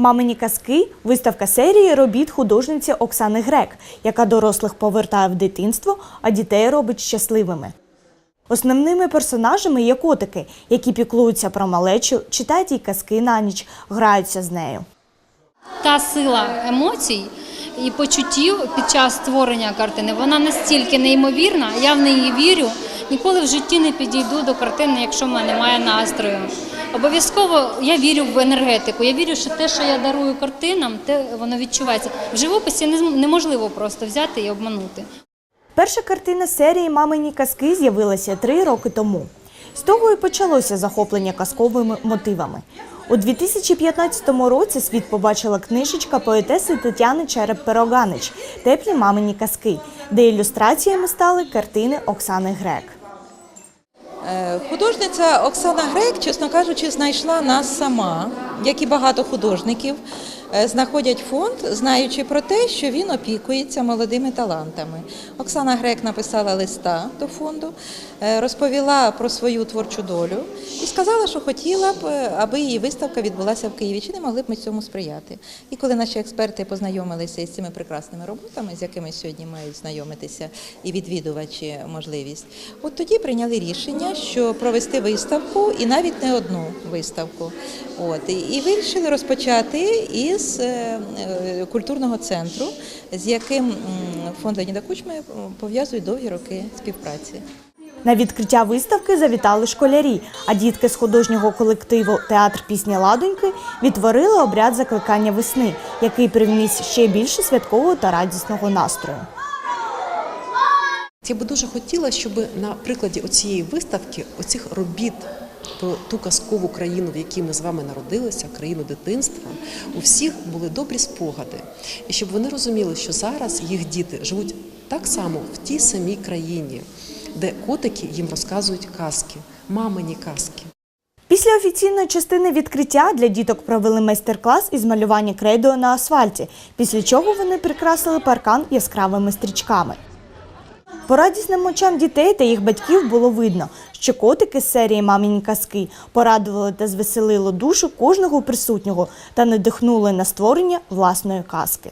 Мамині казки виставка серії робіт художниці Оксани Грек, яка дорослих повертає в дитинство, а дітей робить щасливими. Основними персонажами є котики, які піклуються про малечу, читають їй казки на ніч, граються з нею. та сила емоцій і почуттів під час створення картини, вона настільки неймовірна, я в неї вірю. Ніколи в житті не підійду до картини, якщо в мене немає настрою. Обов'язково я вірю в енергетику. Я вірю, що те, що я дарую картинам, те воно відчувається. В живописі неможливо просто взяти і обманути. Перша картина серії Мамині казки з'явилася три роки тому. З того і почалося захоплення казковими мотивами. У 2015 році світ побачила книжечка поетеси Тетяни Череп-Пироганич Теплі мамині казки, де ілюстраціями стали картини Оксани Грек. Е, Художниця Оксана Грек, чесно кажучи, знайшла нас сама, як і багато художників, знаходять фонд, знаючи про те, що він опікується молодими талантами. Оксана Грек написала листа до фонду, е, розповіла про свою творчу долю і сказала, що хотіла б, е, аби її виставка відбулася в Києві. Чи не могли б ми цьому сприяти? І коли наші експерти познайомилися із цими прекрасними роботами, з якими сьогодні мають знайомитися і відвідувачі можливість, от тоді прийняли рішення, що провести виставку і навіть не одну виставку. От і вирішили розпочати із е, е, культурного центру, з яким фонд Леоніда Кучми е, пов'язує довгі роки співпраці. На відкриття виставки завітали школярі, а дітки з художнього колективу Театр пісні Ладоньки відтворили обряд закликання весни, який привніс ще більше святкового та радісного настрою. Я би дуже хотіла, щоб на прикладі оцієї виставки, оцих робіт про ту казкову країну, в якій ми з вами народилися, країну дитинства, у всіх були добрі спогади, і щоб вони розуміли, що зараз їх діти живуть так само в тій самій країні, де котики їм розказують казки, мамині казки. Після офіційної частини відкриття для діток провели майстер-клас із малювання крейдою на асфальті, після чого вони прикрасили паркан яскравими стрічками. По радісним очам дітей та їх батьків було видно, що котики з серії Маміні казки порадували та звеселили душу кожного присутнього та надихнули на створення власної казки.